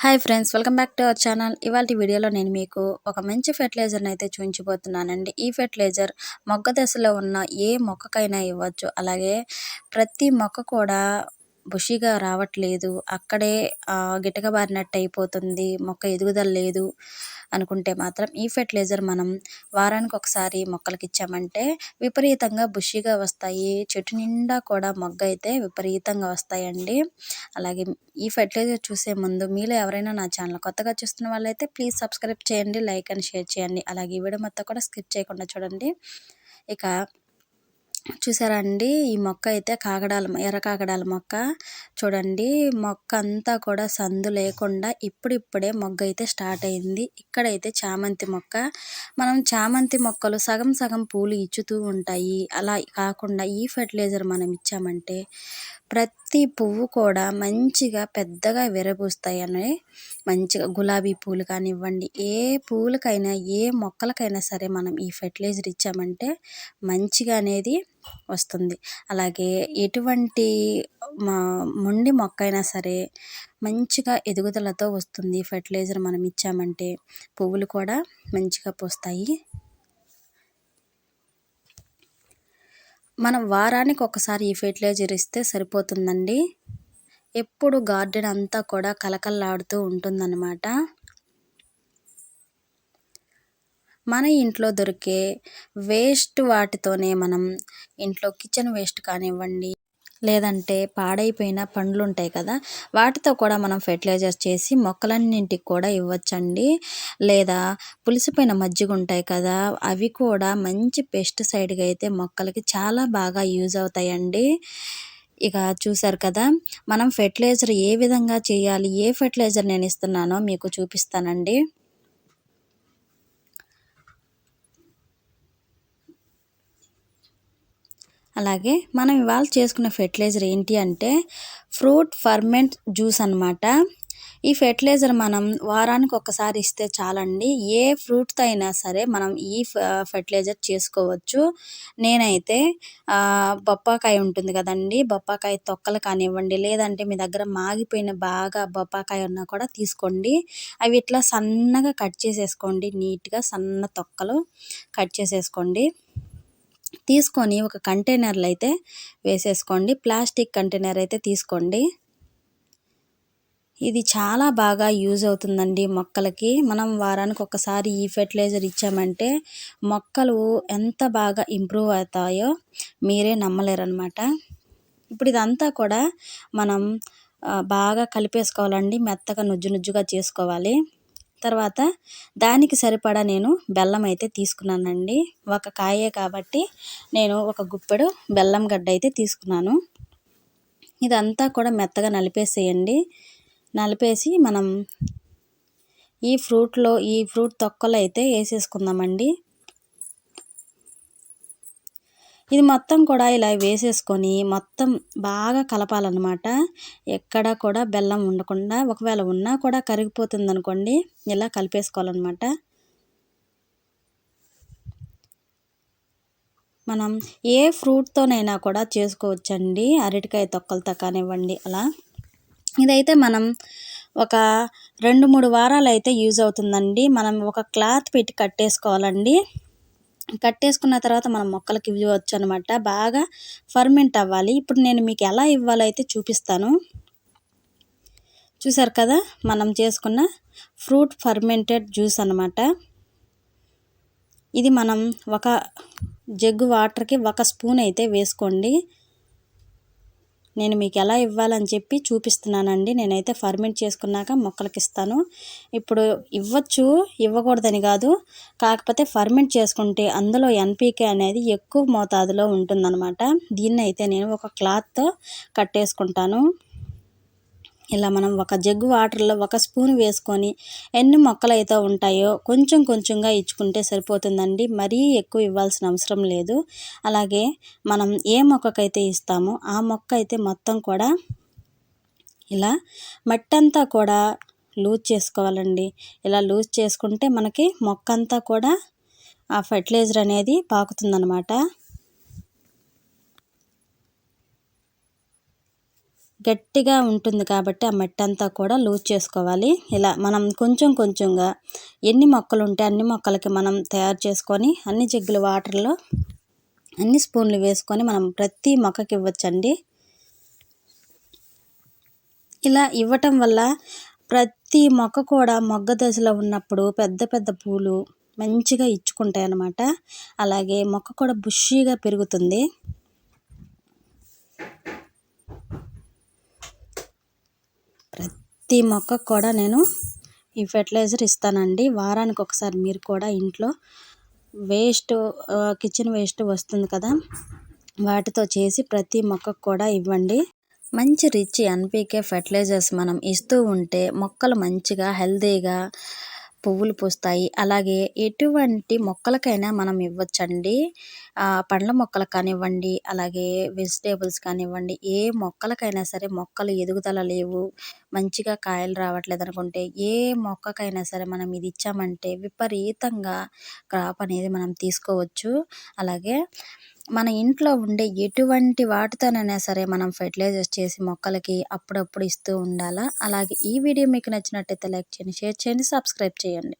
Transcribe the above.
Hi friends welcome back to our channel ఇవాళ వీడియోలో నేను మీకు ఒక మంచి ఫెర్టిలైజర్ని అయితే చూపించబోతున్నానండి. ఈ ఫెర్టిలైజర్ మొగ్గ దశలో ఉన్న ఏ మొక్కకైనా ఇవ్వచ్చు. అలాగే ప్రతి మొక్క కూడా బుషిగా రావట్లేదు. అక్కడే గిటకబారినట్టు అయిపోతుంది. మొక్క ఎదుగుదల లేదు అనుకుంటే మాత్రం ఈ ఫెర్టిలైజర్ మనం వారానికి ఒకసారి మొక్కలకి ఇచ్చామంటే విపరీతంగా బుషిగా వస్తాయి. చెట్టు నిండా కూడా మొగ్గ అయితే విపరీతంగా వస్తాయండి. అలాగే ఈ ఫెర్టిలైజర్ చూసే ముందు మీలో ఎవరైనా నా ఛానల్ కొత్తగా చూస్తున్న వాళ్ళైతే ప్లీజ్ సబ్స్క్రైబ్ చేయండి లైక్ అండ్ షేర్ చేయండి. అలాగే ఈ వీడియో మొత్తం కూడా స్కిప్ చేయకుండా చూడండి. ఇక చూసారా అండి? ఈ మొక్క అయితే కాకడాల ఎర్ర కాకడాల మొక్క. చూడండి మొక్క అంతా కూడా సందు లేకుండా ఇప్పుడిప్పుడే మొగ్గ అయితే స్టార్ట్ అయింది. ఇక్కడైతే చామంతి మొక్క. మనం చామంతి మొక్కలు సగం సగం పూలు ఇచ్చుతూ ఉంటాయి. అలా కాకుండా ఈ ఫెర్టిలైజర్ మనం ఇచ్చామంటే ప్రతి పువ్వు కూడా మంచిగా పెద్దగా విరబూస్తాయి అనే మంచిగా గులాబీ పూలు కానివ్వండి ఏ పూలకైనా ఏ మొక్కలకైనా సరే మనం ఈ ఫెర్టిలైజర్ ఇచ్చామంటే మంచిగా అనేది వస్తుంది. అలాగే ఎటువంటి మొండి మొక్క అయినా సరే మంచిగా ఎదుగుదలతో వస్తుంది ఫెర్టిలైజర్ మనం ఇచ్చామంటే పువ్వులు కూడా మంచిగా పూస్తాయి. మనం వారానికి ఒకసారి ఈ ఫెర్టిలైజర్ ఇస్తే సరిపోతుందండి. ఎప్పుడు గార్డెన్ అంతా కూడా కలకల్లాడుతూ ఉంటుందన్నమాట. మన ఇంట్లో దొరికే వేస్ట్ వాటితోనే మనం ఇంట్లో కిచెన్ వేస్ట్ కానివ్వండి లేదంటే పాడైపోయిన పండ్లు ఉంటాయి కదా వాటితో కూడా మనం ఫెర్టిలైజర్ చేసి మొక్కలన్నింటికి కూడా ఇవ్వచ్చండి. లేదా పులిసిపోయిన మజ్జిగ ఉంటాయి కదా అవి కూడా మంచి పెస్టిసైడ్గా అయితే మొక్కలకి చాలా బాగా యూజ్ అవుతాయండి. ఇక చూసారు కదా మనం ఫెర్టిలైజర్ ఏ విధంగా చేయాలి ఏ ఫెర్టిలైజర్ నేను ఇస్తున్నానో మీకు చూపిస్తానండి. అలాగే మనం ఇవాళ చేసుకున్న ఫెర్టిలైజర్ ఏంటి అంటే ఫ్రూట్ ఫర్మెంట్ జ్యూస్ అనమాట ఈ ఫెర్టిలైజర్ మనం వారానికి ఒకసారి ఇస్తే చాలండి. ఏ ఫ్రూట్తో అయినా సరే మనం ఈ ఫెర్టిలైజర్ చేసుకోవచ్చు. నేనైతే బొప్పాకాయ ఉంటుంది కదండి. బొప్పాకాయ తొక్కలు కానివ్వండి లేదంటే మీ దగ్గర మాగిపోయిన బాగా బొప్పాకాయ ఉన్నా కూడా తీసుకోండి. అవి ఇట్లా సన్నగా కట్ చేసేసుకోండి. నీట్గా సన్న తొక్కలు కట్ చేసేసుకోండి. తీసుకొని ఒక కంటైనర్లు అయితే వేసేసుకోండి. ప్లాస్టిక్ కంటైనర్ అయితే తీసుకోండి. ఇది చాలా బాగా యూజ్ అవుతుందండి మొక్కలకి. మనం వారానికి ఒకసారి ఈ ఫెర్టిలైజర్ ఇచ్చామంటే మొక్కలు ఎంత బాగా ఇంప్రూవ్ అవుతాయో మీరే నమ్మలేరనమాట ఇప్పుడు ఇదంతా కూడా మనం బాగా కలిపేసుకోవాలండి. మెత్తగా నుజ్జు నుజ్జుగా చేసుకోవాలి. తర్వాత దానికి సరిపడా నేను బెల్లం అయితే తీసుకున్నానండి. ఒక కాయే కాబట్టి నేను ఒక గుప్పెడు బెల్లం గడ్డ అయితే తీసుకున్నాను. ఇదంతా కూడా మెత్తగా నలిపేసేయండి. నలిపేసి మనం ఈ ఫ్రూట్లో ఈ ఫ్రూట్ తొక్కలు అయితే వేసేసుకుందామండి. ఇది మొత్తం కూడా ఇలా వేసేసుకొని మొత్తం బాగా కలపాలన్నమాట. ఎక్కడ కూడా బెల్లం ఉండకుండా ఒకవేళ ఉన్నా కూడా కరిగిపోతుంది అనుకోండి ఇలా కలిపేసుకోవాలన్నమాట. మనం ఏ ఫ్రూట్తోనైనా కూడా చేసుకోవచ్చండి. అరటికాయ తొక్కలతో కానివ్వండి అలా. ఇదైతే మనం ఒక రెండు మూడు వారాలు అయితే యూజ్ అవుతుందండి. మనం ఒక క్లాత్ పెట్టి కట్టేసుకోవాలండి. కట్టేసుకున్న తర్వాత మనం మొక్కలకి ఇవ్వచ్చు అనమాట బాగా ఫర్మెంట్ అవ్వాలి. ఇప్పుడు నేను మీకు ఎలా ఇవ్వాలో అయితే చూపిస్తాను. చూసారు కదా? మనం చేసుకున్న ఫ్రూట్ ఫర్మెంటెడ్ జ్యూస్ అనమాట ఇది మనం ఒక జగ్గు వాటర్కి ఒక స్పూన్ అయితే వేసుకోండి. నేను మీకు ఎలా ఇవ్వాలని చెప్పి చూపిస్తున్నానండి. నేనైతే ఫర్మెంట్ చేసుకున్నాక మొక్కలకి ఇస్తాను ఇప్పుడు ఇవ్వచ్చు ఇవ్వకూడదని కాదు. కాకపోతే ఫర్మెంట్ చేసుకుంటే అందులో ఎన్పీకే అనేది ఎక్కువ మోతాదులో ఉంటుందన్నమాట. దీన్ని అయితే నేను ఒక క్లాత్తో కట్టేసుకుంటాను. ఇలా మనం ఒక జగ్గు వాటర్లో ఒక స్పూన్ వేసుకొని ఎన్ని మొక్కలు అయితే ఉంటాయో కొంచెం కొంచెంగా ఇచ్చుకుంటే సరిపోతుందండి. మరీ ఎక్కువ ఇవ్వాల్సిన అవసరం లేదు. అలాగే మనం ఏ మొక్కకైతే ఇస్తామో ఆ మొక్క అయితే మొత్తం కూడా ఇలా మట్టి అంతా కూడా లూజ్ చేసుకోవాలండి. ఇలా లూజ్ చేసుకుంటే మనకి మొక్క అంతా కూడా ఆ ఫర్టిలైజర్ అనేది పాకుతుందనమాట గట్టిగా ఉంటుంది కాబట్టి ఆ మట్టి అంతా కూడా లూజ్ చేసుకోవాలి. ఇలా మనం కొంచెం కొంచెంగా ఎన్ని మొక్కలు ఉంటే అన్ని మొక్కలకి మనం తయారు చేసుకొని అన్ని జగ్గులు వాటర్లో అన్ని స్పూన్లు వేసుకొని మనం ప్రతి మొక్కకి ఇవ్వచ్చండి. ఇలా ఇవ్వటం వల్ల ప్రతి మొక్క కూడా మొగ్గ దశలో ఉన్నప్పుడు పెద్ద పెద్ద పూలు మంచిగా ఇచ్చుకుంటాయి అన్నమాట అలాగే మొక్క కూడా బుషీగా పెరుగుతుంది. ప్రతి మొక్కకు కూడా నేను ఈ ఫెర్టిలైజర్ ఇస్తానండి. వారానికి ఒకసారి మీరు కూడా ఇంట్లో వేస్ట్ కిచెన్ వేస్ట్ వస్తుంది కదా వాటితో చేసి ప్రతి మొక్కకు కూడా ఇవ్వండి. మంచి రిచ్ ఎన్పికే ఫెర్టిలైజర్స్ మనం ఇస్తూ ఉంటే మొక్కలు మంచిగా హెల్తీగా పువ్వులు పూస్తాయి. అలాగే ఎటువంటి మొక్కలకైనా మనం ఇవ్వచ్చండి. పండ్ల మొక్కలు కానివ్వండి అలాగే వెజిటేబుల్స్ కానివ్వండి ఏ మొక్కలకైనా సరే మొక్కలు ఎదుగుదల లేవు. మంచిగా కాయలు రావట్లేదు అనుకుంటే ఏ మొక్కకైనా సరే మనం ఇది ఇచ్చామంటే విపరీతంగా క్రాప్ అనేది మనం తీసుకోవచ్చు. అలాగే మన ఇంట్లో ఉండే ఎటువంటి వాటితోనైనా సరే మనం ఫెర్టిలైజర్స్ చేసి మొక్కలకి అప్పుడప్పుడు ఇస్తూ ఉండాలా? అలాగే ఈ వీడియో మీకు నచ్చినట్టయితే లైక్ చేయండి షేర్ చేయండి సబ్స్క్రైబ్ చేయండి.